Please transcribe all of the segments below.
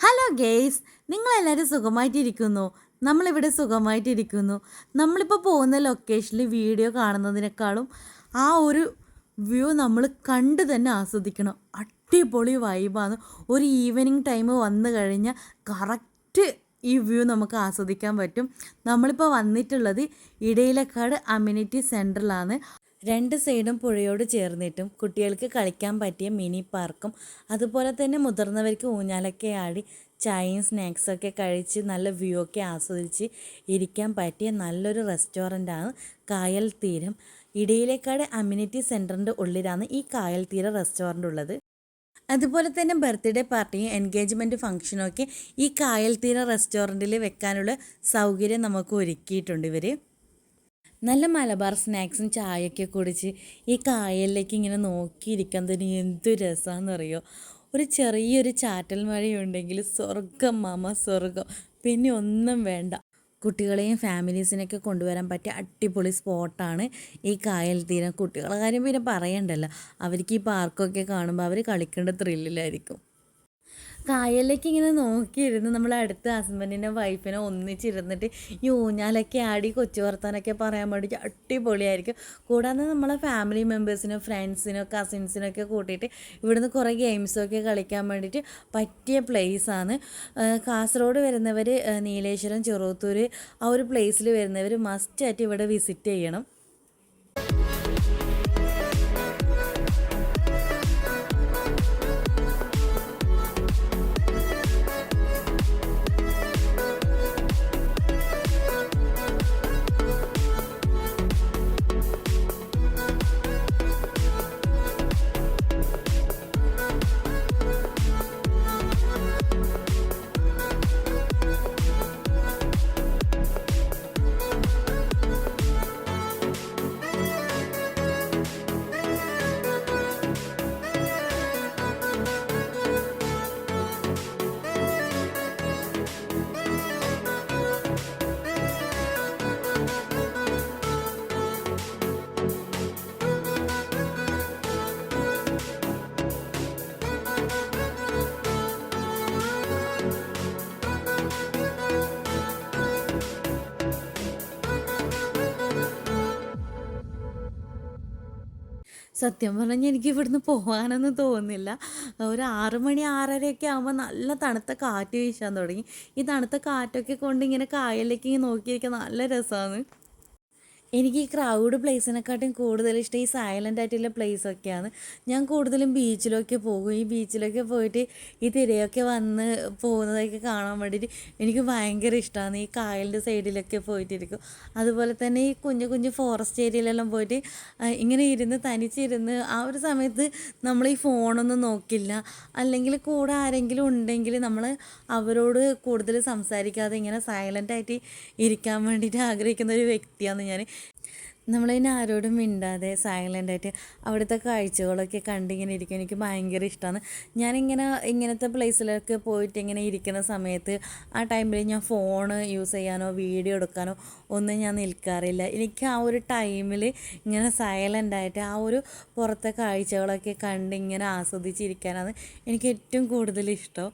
Hello guys നിങ്ങളെല്ലാവരും സുഖമായിട്ടിരിക്കുന്നു. നമ്മളിവിടെ സുഖമായിട്ടിരിക്കുന്നു. നമ്മളിപ്പോൾ പോകുന്ന ലൊക്കേഷനിൽ വീഡിയോ കാണുന്നതിനേക്കാളും ആ ഒരു വ്യൂ നമ്മൾ കണ്ട് തന്നെ ആസ്വദിക്കണം. അടിപൊളി വൈബാണ് ഒരു ഈവനിങ് ടൈം വന്നു കഴിഞ്ഞാൽ കറക്റ്റ് ഈ വ്യൂ നമുക്ക് ആസ്വദിക്കാൻ പറ്റും. നമ്മളിപ്പോൾ വന്നിട്ടുള്ളത് ഇടയിലക്കാട് അമ്യൂണിറ്റി സെന്ററിലാണ് രണ്ട് സൈഡും പുഴയോട് ചേർന്നിട്ടും കുട്ടികൾക്ക് കളിക്കാൻ പറ്റിയ മിനി പാർക്കും അതുപോലെ തന്നെ മുതിർന്നവർക്ക് ഊഞ്ഞാലൊക്കെ ആടി ചായയും സ്നാക്സൊക്കെ കഴിച്ച് നല്ല വ്യൂ ഒക്കെ ആസ്വദിച്ച് ഇരിക്കാൻ പറ്റിയ നല്ലൊരു റെസ്റ്റോറന്റാണ് കായൽ തീരം. ഇടയിലേക്കാട് അമ്യൂണിറ്റി സെന്ററിന്റെ ഉള്ളിലാണ് ഈ കായൽ തീര റെസ്റ്റോറന്റ് ഉള്ളത്. അതുപോലെ തന്നെ ബർത്ത്ഡേ പാർട്ടിയും എൻഗേജ്മെന്റ് ഫംഗ്ഷനും ഒക്കെ ഈ കായൽ തീര റെസ്റ്റോറന്റിൽ വെക്കാനുള്ള സൗകര്യം നമുക്ക് ഒരുക്കിയിട്ടുണ്ട് ഇവർ നല്ല മലബാർ സ്നാക്സും ചായയൊക്കെ കുടിച്ച് ഈ കായലിലേക്ക് ഇങ്ങനെ നോക്കിയിരിക്കാൻ തന്നെ എന്ത് രസമാണെന്ന് അറിയോ ഒരു ചെറിയൊരു ചാറ്റൽ മഴയുണ്ടെങ്കിൽ സ്വർഗം മാമ സ്വർഗം പിന്നെ ഒന്നും വേണ്ട. കുട്ടികളെയും ഫാമിലീസിനെയൊക്കെ കൊണ്ടുവരാൻ പറ്റിയ അടിപൊളി സ്പോട്ടാണ് ഈ കായൽ തീരം. കുട്ടികളുടെ കാര്യം പിന്നെ പറയണ്ടല്ലോ. അവർക്ക് ഈ പാർക്കൊക്കെ കാണുമ്പോൾ അവർ കളിക്കേണ്ട ത്രില്ലിലായിരിക്കും കായലിലേക്ക് ഇങ്ങനെ നോക്കിയിരുന്ന് നമ്മളെ അടുത്ത ഹസ്ബൻഡിന്റെ വൈഫിനെ ഒന്നിച്ചിരുന്നിട്ട് ഈ ഊഞ്ഞാലൊക്കെ ആടി കൊച്ചു വർത്താനൊക്കെ പറയാൻ വേണ്ടി അടിപൊളിയായിരിക്കും. കൂടാതെ നമ്മളെ ഫാമിലി മെമ്പേഴ്സിനും ഫ്രണ്ട്സിനോ കസിൻസിനൊക്കെ കൂട്ടിയിട്ട് ഇവിടുന്ന് കുറേ ഗെയിംസൊക്കെ കളിക്കാൻ വേണ്ടിയിട്ട് പറ്റിയ പ്ലേസാണ് കാസർഗോഡ് വരുന്നവർ നീലേശ്വരം ചെറുത്തൂർ ആ ഒരു പ്ലേസിൽ വരുന്നവർ മസ്റ്റായിട്ട് ഇവിടെ വിസിറ്റ് ചെയ്യണം. സത്യം പറഞ്ഞാൽ എനിക്ക് ഇവിടുന്ന് പോകാനൊന്നും തോന്നുന്നില്ല. ഒരു ആറ് മണി ആറരയൊക്കെ ആകുമ്പോൾ നല്ല തണുത്ത കാറ്റ് വീശാൻ തുടങ്ങി. ഈ തണുത്ത കാറ്റൊക്കെ കൊണ്ട് ഇങ്ങനെ കായലിലേക്ക് നോക്കിയിരിക്കാൻ നല്ല രസമാണ് എനിക്ക് ഈ ക്രൗഡ് പ്ലേസിനെക്കാട്ടും കൂടുതൽ ഇഷ്ടം ഈ സൈലന്റ് ആയിട്ടുള്ള പ്ലേസൊക്കെയാണ് ഞാൻ കൂടുതലും ബീച്ചിലൊക്കെ പോകും. ഈ ബീച്ചിലൊക്കെ പോയിട്ട് ഈ തിരയൊക്കെ വന്ന് പോകുന്നതൊക്കെ കാണാൻ വേണ്ടിയിട്ട് എനിക്ക് ഭയങ്കര ഇഷ്ടമാണ് ഈ കായലിന്റെ സൈഡിലൊക്കെ പോയിട്ടിരിക്കും. അതുപോലെ തന്നെ ഈ കുഞ്ഞു കുഞ്ഞു ഫോറസ്റ്റ് ഏരിയയിലെല്ലാം പോയിട്ട് ഇങ്ങനെ ഇരുന്ന് തനിച്ചിരുന്ന് ആ ഒരു സമയത്ത് നമ്മൾ ഈ ഫോണൊന്നും നോക്കില്ല. അല്ലെങ്കിൽ കൂടെ ആരെങ്കിലും ഉണ്ടെങ്കിൽ നമ്മൾ അവരോട് കൂടുതൽ സംസാരിക്കാതെ ഇങ്ങനെ സൈലന്റായിട്ട് ഇരിക്കാൻ വേണ്ടിയിട്ട് ആഗ്രഹിക്കുന്ന ഒരു വ്യക്തിയാണ് ഞാൻ. നമ്മളിങ്ങനെ ആരോടും മിണ്ടാതെ സൈലന്റായിട്ട് അവിടുത്തെ കാഴ്ചകളൊക്കെ കണ്ടിങ്ങനെ ഇരിക്കും എനിക്ക് ഭയങ്കര ഇഷ്ടമാണ് ഞാനിങ്ങനെ ഇങ്ങനത്തെ പ്ലേസിലൊക്കെ പോയിട്ട് ഇങ്ങനെ ഇരിക്കുന്ന സമയത്ത് ആ ടൈമിൽ ഞാൻ ഫോൺ യൂസ് ചെയ്യാനോ വീഡിയോ എടുക്കാനോ ഒന്നും ഞാൻ നിൽക്കാറില്ല. എനിക്ക് ആ ഒരു ടൈമിൽ ഇങ്ങനെ സൈലന്റായിട്ട് ആ ഒരു പുറത്തെ കാഴ്ചകളൊക്കെ കണ്ട് ഇങ്ങനെ ആസ്വദിച്ചിരിക്കാനാണ് എനിക്ക് ഏറ്റവും കൂടുതൽ ഇഷ്ടം.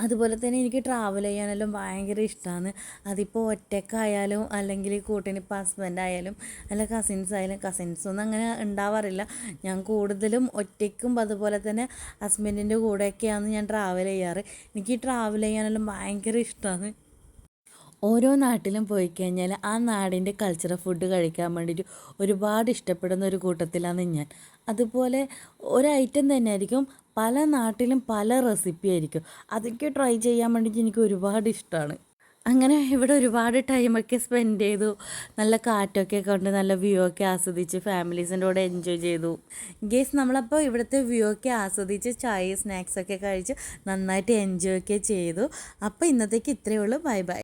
അതുപോലെ തന്നെ എനിക്ക് ട്രാവൽ ചെയ്യാനെല്ലാം ഭയങ്കര ഇഷ്ടമാണ് അതിപ്പോൾ ഒറ്റക്കായാലും അല്ലെങ്കിൽ കൂട്ടിന് ഇപ്പോൾ ഹസ്ബൻഡ് ആയാലും അല്ല കസിൻസ് ആയാലും കസിൻസൊന്നും അങ്ങനെ ഉണ്ടാവാറില്ല. ഞാൻ കൂടുതലും ഒറ്റയ്ക്കും അതുപോലെ തന്നെ ഹസ്ബൻഡിന്റെ കൂടെയൊക്കെയാണ് ഞാൻ ട്രാവൽ ചെയ്യാറ്. എനിക്ക് ട്രാവൽ ചെയ്യാനെല്ലാം ഭയങ്കര ഇഷ്ടമാണ് ഓരോ നാട്ടിലും പോയി കഴിഞ്ഞാൽ ആ നാടിന്റെ കൾച്ചറൽ ഫുഡ് കഴിക്കാൻ വേണ്ടിയിട്ട് ഒരുപാട് ഇഷ്ടപ്പെടുന്ന ഒരു കൂട്ടത്തിലാണ് ഞാൻ. അതുപോലെ ഒരു ഐറ്റം തന്നെ ആയിരിക്കും പല നാട്ടിലും പല റെസിപ്പി ആയിരിക്കും. അതൊക്കെ ട്രൈ ചെയ്യാൻ വേണ്ടിയിട്ട് എനിക്ക് ഒരുപാട് ഇഷ്ടമാണ് അങ്ങനെ ഇവിടെ ഒരുപാട് ടൈമൊക്കെ സ്പെൻഡ് ചെയ്തു. നല്ല കാറ്റൊക്കെ കൊണ്ട് നല്ല വ്യൂ ഒക്കെ ആസ്വദിച്ച് ഫാമിലീസിന്റെ കൂടെ എൻജോയ് ചെയ്തു. ഗേസ് നമ്മളപ്പോൾ ഇവിടുത്തെ വ്യൂ ഒക്കെ ആസ്വദിച്ച് ചായ സ്നാക്സ് ഒക്കെ കഴിച്ച് നന്നായിട്ട് എൻജോയ് ഒക്കെ ചെയ്തു. അപ്പോൾ ഇന്നത്തേക്ക് ഇത്രയേ ഉള്ളൂ. Bye bye